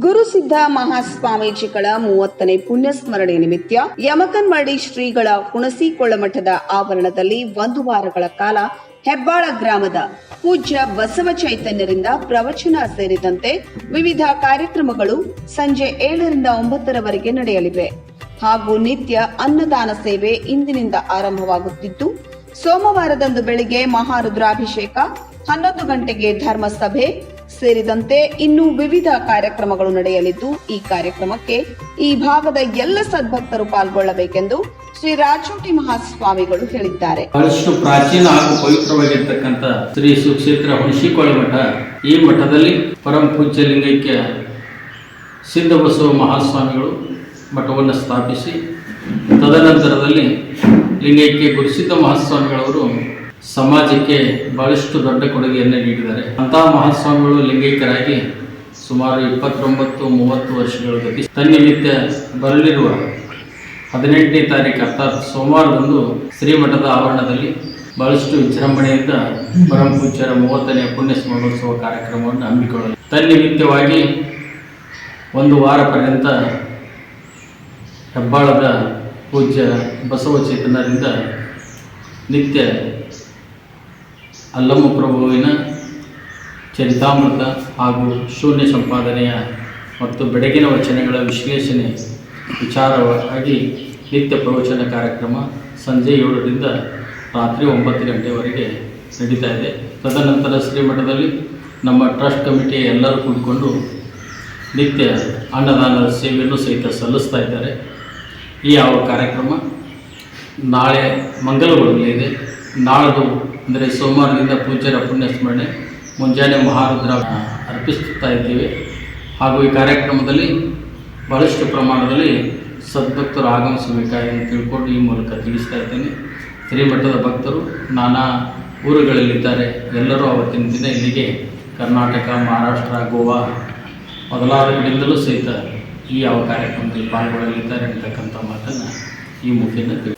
ಪ್ರಸಿದ್ಧ ಮಹಾಸ್ವಾಮೀಜಿಗಳ ಮೂವತ್ತನೇ ಪುಣ್ಯಸ್ಮರಣೆ ನಿಮಿತ್ತ ಯಮಕನ್ಮಡಿ ಶ್ರೀಗಳ ಹುಣಸಿಕೊಳ್ಳ ಮಠದ ಆವರಣದಲ್ಲಿ ಒಂದು ವಾರಗಳ ಕಾಲ ಹೆಬ್ಬಾಳ ಗ್ರಾಮದ ಪೂಜ್ಯ ಬಸವ ಚೈತನ್ಯರಿಂದ ಪ್ರವಚನ ಸೇರಿದಂತೆ ವಿವಿಧ ಕಾರ್ಯಕ್ರಮಗಳು ಸಂಜೆ ಏಳರಿಂದ ಒಂಬತ್ತರವರೆಗೆ ನಡೆಯಲಿವೆ. ಹಾಗೂ ನಿತ್ಯ ಅನ್ನದಾನ ಸೇವೆ ಇಂದಿನಿಂದ ಆರಂಭವಾಗುತ್ತಿದ್ದು, ಸೋಮವಾರದಂದು ಬೆಳಿಗ್ಗೆ ಮಹಾರುದ್ರಾಭಿಷೇಕ, ಹನ್ನೊಂದು ಗಂಟೆಗೆ ಧರ್ಮಸಭೆ ಸೇರಿದಂತೆ ಇನ್ನೂ ವಿವಿಧ ಕಾರ್ಯಕ್ರಮಗಳು ನಡೆಯಲಿದ್ದು, ಈ ಕಾರ್ಯಕ್ರಮಕ್ಕೆ ಈ ಭಾಗದ ಎಲ್ಲ ಸದ್ಭಕ್ತರು ಪಾಲ್ಗೊಳ್ಳಬೇಕೆಂದು ಶ್ರೀ ರಾಜೋಟಿ ಮಹಾಸ್ವಾಮಿಗಳು ಹೇಳಿದ್ದಾರೆ. ಬಹಳಷ್ಟು ಪ್ರಾಚೀನ ಹಾಗೂ ಪವಿತ್ರವಾಗಿರ್ತಕ್ಕಂಥ ಶ್ರೀ ಸುಕ್ಷೇತ್ರ ಹುಣಸಿಕೊಳ್ಳ ಮಠ ಈ ಮಠದಲ್ಲಿ ಪರಮ ಪೂಜ್ಯ ಲಿಂಗೈಕ್ಯ ಸಿದ್ಧ ಬಸವ ಮಹಾಸ್ವಾಮಿಗಳು ಮಠವನ್ನು ಸ್ಥಾಪಿಸಿ, ತದನಂತರದಲ್ಲಿ ಲಿಂಗೈಕ್ಯ ಗುರುಸಿದ್ಧ ಮಹಾಸ್ವಾಮಿಗಳವರು ಸಮಾಜಕ್ಕೆ ಬಹಳಷ್ಟು ದೊಡ್ಡ ಕೊಡುಗೆಯನ್ನು ನೀಡಿದ್ದಾರೆ. ಅಂತಹ ಮಹಾಸ್ವಾಮಿಗಳು ಲಿಂಗೈಕ್ಯರಾಗಿ ಸುಮಾರು ಇಪ್ಪತ್ತೊಂಬತ್ತು, ಮೂವತ್ತು ವರ್ಷಗಳ ತನ್ನಿಮಿತ್ತ ಬರಲಿರುವ ಹದಿನೆಂಟನೇ ತಾರೀಕು ಅರ್ಥಾತ್ ಸೋಮವಾರದಂದು ಶ್ರೀಮಠದ ಆವರಣದಲ್ಲಿ ಬಹಳಷ್ಟು ವಿಜೃಂಭಣೆಯಿಂದ ಪರಮ ಪೂಜ್ಯರ ಮೂವತ್ತನೇ ಪುಣ್ಯ ಸ್ಮರಣೋತ್ಸವ ಕಾರ್ಯಕ್ರಮವನ್ನು ಹಮ್ಮಿಕೊಳ್ಳಲು ತನ್ನಿಮಿತ್ತವಾಗಿ ಒಂದು ವಾರ ಪರ್ಯಂತ ಹೆಬ್ಬಾಳದ ಪೂಜ್ಯ ಬಸವ ಚೇತನರಿಂದ ನಿತ್ಯ ಅಲ್ಲಮ್ಮ ಪ್ರಭುವಿನ ಚರಿತಾಮೃತ ಹಾಗೂ ಶೂನ್ಯ ಸಂಪಾದನೆಯ ಮತ್ತು ಬೆಳಗಿನ ವಚನಗಳ ವಿಶ್ಲೇಷಣೆ ವಿಚಾರವಾಗಿ ನಿತ್ಯ ಪ್ರವಚನ ಕಾರ್ಯಕ್ರಮ ಸಂಜೆ ಏಳರಿಂದ ರಾತ್ರಿ ಒಂಬತ್ತು ಗಂಟೆವರೆಗೆ ನಡೀತಾ ಇದೆ. ತದನಂತರ ಶ್ರೀಮಠದಲ್ಲಿ ನಮ್ಮ ಟ್ರಸ್ಟ್ ಕಮಿಟಿ ಎಲ್ಲರೂ ಕೂಡಿಕೊಂಡು ನಿತ್ಯ ಅನ್ನದಾನದ ಸೇವೆಯನ್ನು ಸಹಿತ ಸಲ್ಲಿಸ್ತಾ ಇದ್ದಾರೆ. ಈ ಯಾವ ಕಾರ್ಯಕ್ರಮ ನಾಳೆ ಮಂಗಲವಾಗಲಿದೆ ನಾಳದು ಅಂದರೆ ಸೋಮವಾರದಿಂದ ಪೂಜ್ಯರ ಪುಣ್ಯಸ್ಮರಣೆ ಮುಂಜಾನೆ ಮಹಾರುದ್ರ ಅರ್ಪಿಸುತ್ತಾ ಇದ್ದೇವೆ. ಹಾಗೂ ಈ ಕಾರ್ಯಕ್ರಮದಲ್ಲಿ ಬಹಳಷ್ಟು ಪ್ರಮಾಣದಲ್ಲಿ ಸದ್ಭಕ್ತರು ಆಗಮಿಸಬೇಕಾಗಿ ತಿಳ್ಕೊಂಡು ಈ ಮೂಲಕ ತಿಳಿಸ್ತಾ ಇದ್ದೇನೆ. ಶ್ರೀಮಠದ ಭಕ್ತರು ನಾನಾ ಊರುಗಳಲ್ಲಿದ್ದಾರೆ. ಎಲ್ಲರೂ ಅವತ್ತಿನ ದಿನ ಇಲ್ಲಿಗೆ ಕರ್ನಾಟಕ, ಮಹಾರಾಷ್ಟ್ರ, ಗೋವಾ ಮೊದಲಾದ ಕಡೆಯಿಂದಲೂ ಸಹಿತ ಈ ಯಾವ ಕಾರ್ಯಕ್ರಮದಲ್ಲಿ ಪಾಲ್ಗೊಳ್ಳಲಿದ್ದಾರೆ ಅಂತಕ್ಕಂಥ ಮಾತನ್ನು ಈ ತಿಳಿ